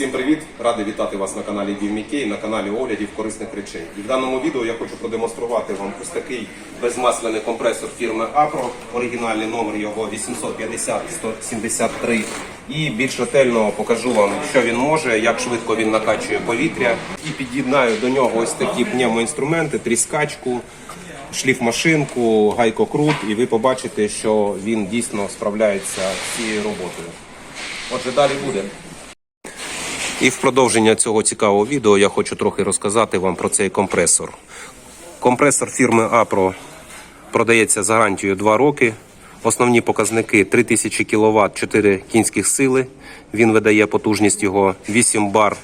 Всім привіт! Радий вітати вас на каналі Дів Мікей, на каналі оглядів корисних речей. І в даному відео я хочу продемонструвати вам ось такий безмасляний компресор фірми Apro. Оригінальний номер його 850-173. І більш ретельно покажу вам, що він може, як швидко він накачує повітря. І під'єднаю до нього ось такі пневмоінструменти, тріскачку, шліфмашинку, гайкокрут. І ви побачите, що він дійсно справляється з цією роботою. Отже, далі буде. І в продовження цього цікавого відео я хочу трохи розказати вам про цей компресор. Компресор фірми Apro продається за гарантією 2 роки. Основні показники 3000 кВт, 4 кінських сили. Він видає потужність його 8 бар,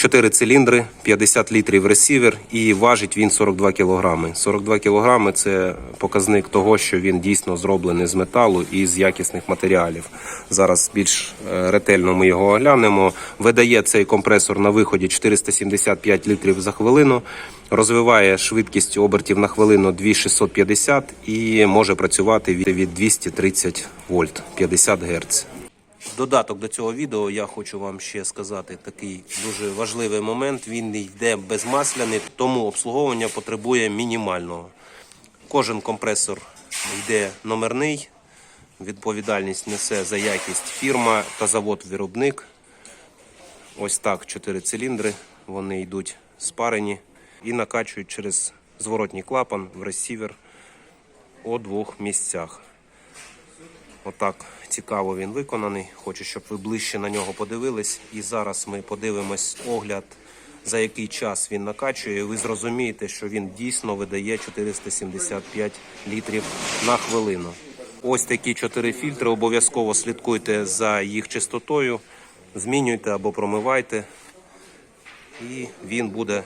4 циліндри, 50 літрів ресівер і важить він 42 кг. 42 кг – це показник того, що він дійсно зроблений з металу і з якісних матеріалів. Зараз більш е, ретельно ми його оглянемо. Видає цей компресор на виході 475 літрів за хвилину. Розвиває швидкість обертів на хвилину 2650 і може працювати від від 230 вольт 50 Гц. Додаток до цього відео я хочу вам ще сказати такий дуже важливий момент. Він йде безмасляний, тому обслуговування потребує мінімального. Кожен компресор йде номерний, відповідальність несе за якість фірма та завод-виробник. Ось так, 4 циліндри, вони йдуть спарені і накачують через зворотній клапан в ресівер у двох місцях. Отак цікаво він виконаний. Хочу, щоб ви ближче на нього подивились. І зараз ми подивимось огляд, за який час він накачує. Ви зрозумієте, що він дійсно видає 475 літрів на хвилину. Ось такі чотири фільтри. Обов'язково слідкуйте за їх чистотою, змінюйте або промивайте, і він буде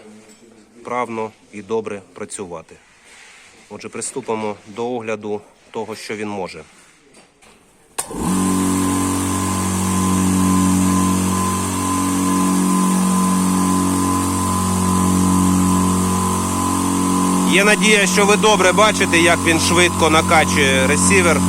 правно і добре працювати. Отже, приступимо до огляду того, що він може. Є надія, що ви добре бачите, як він швидко накачує ресівер.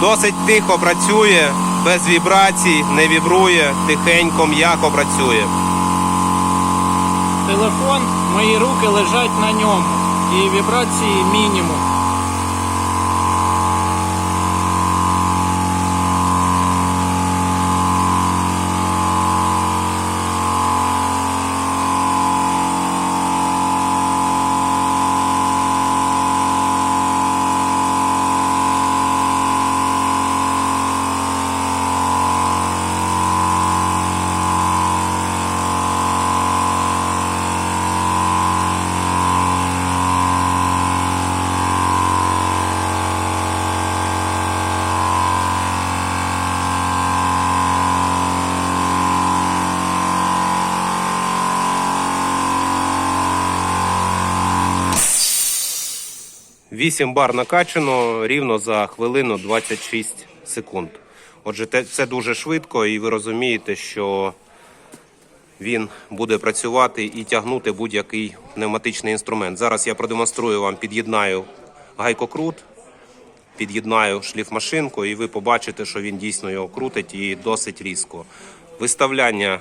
Досить тихо працює, без вібрацій, не вібрує, тихенько, м'яко працює. Телефон, мої руки лежать на ньому. І вібрації мінімум. Вісім бар накачано рівно за хвилину 26 секунд. Отже, це дуже швидко, і ви розумієте, що він буде працювати і тягнути будь-який пневматичний інструмент. Зараз я продемонструю вам, під'єднаю гайкокрут, під'єднаю шліфмашинку, і ви побачите, що він дійсно його крутить і досить різко. Виставляння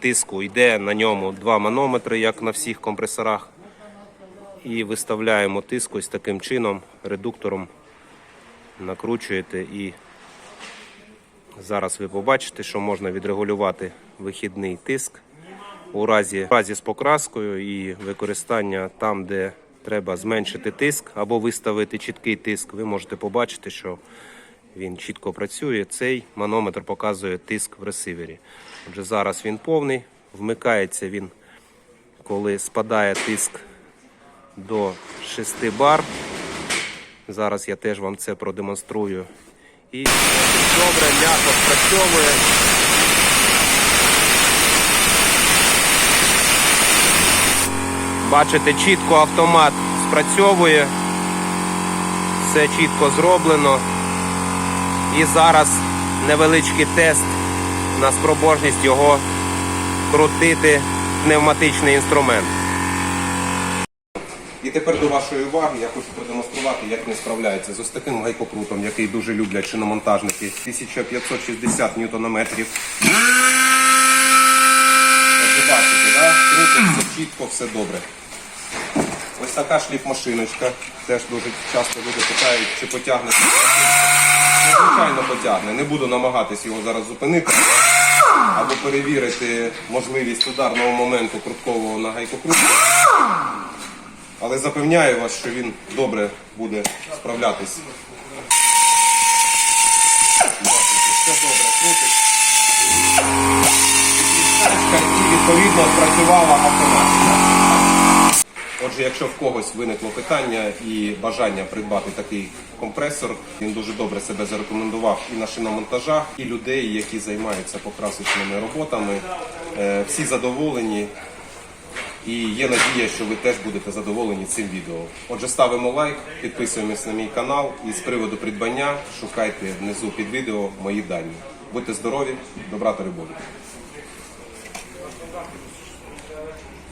тиску йде на ньому два манометри, як на всіх компресорах. І виставляємо тиск ось таким чином, редуктором накручуєте і зараз ви побачите, що можна відрегулювати вихідний тиск у разі, в разі з покраскою і використання там, де треба зменшити тиск або виставити чіткий тиск, ви можете побачити, що він чітко працює. Цей манометр показує тиск в ресивері. Отже, зараз він повний, вмикається він, коли спадає тиск до 6 бар. Зараз я теж вам це продемонструю. І добре, м'яко спрацьовує. Бачите, чітко автомат спрацьовує. Все чітко зроблено. І зараз невеличкий тест на спроможність його крутити пневматичний інструмент. Тепер до вашої уваги я хочу продемонструвати, як він справляється з ось таким гайкокрутом, який дуже люблять шиномонтажники. 1560 ньютонометрів. Ви бачите, да? крутить все чітко, все добре. Ось така шліфмашиночка. Теж дуже часто люди питають, чи потягне. Звичайно, потягне. Не буду намагатись його зараз зупинити або перевірити можливість ударного моменту круткового на гайкокрутку. Але запевняю вас, що він добре буде справлятись. Все добре крутить. І відповідно спрацювала автоматика. Отже, якщо в когось виникло питання і бажання придбати такий компресор, він дуже добре себе зарекомендував і на шиномонтажах, і людей, які займаються покрасочними роботами. Е, Всі задоволені. І є надія, що ви теж будете задоволені цим відео. Отже, ставимо лайк, підписуємось на мій канал і з приводу придбання шукайте внизу під відео мої дані. Будьте здорові, добра та любові.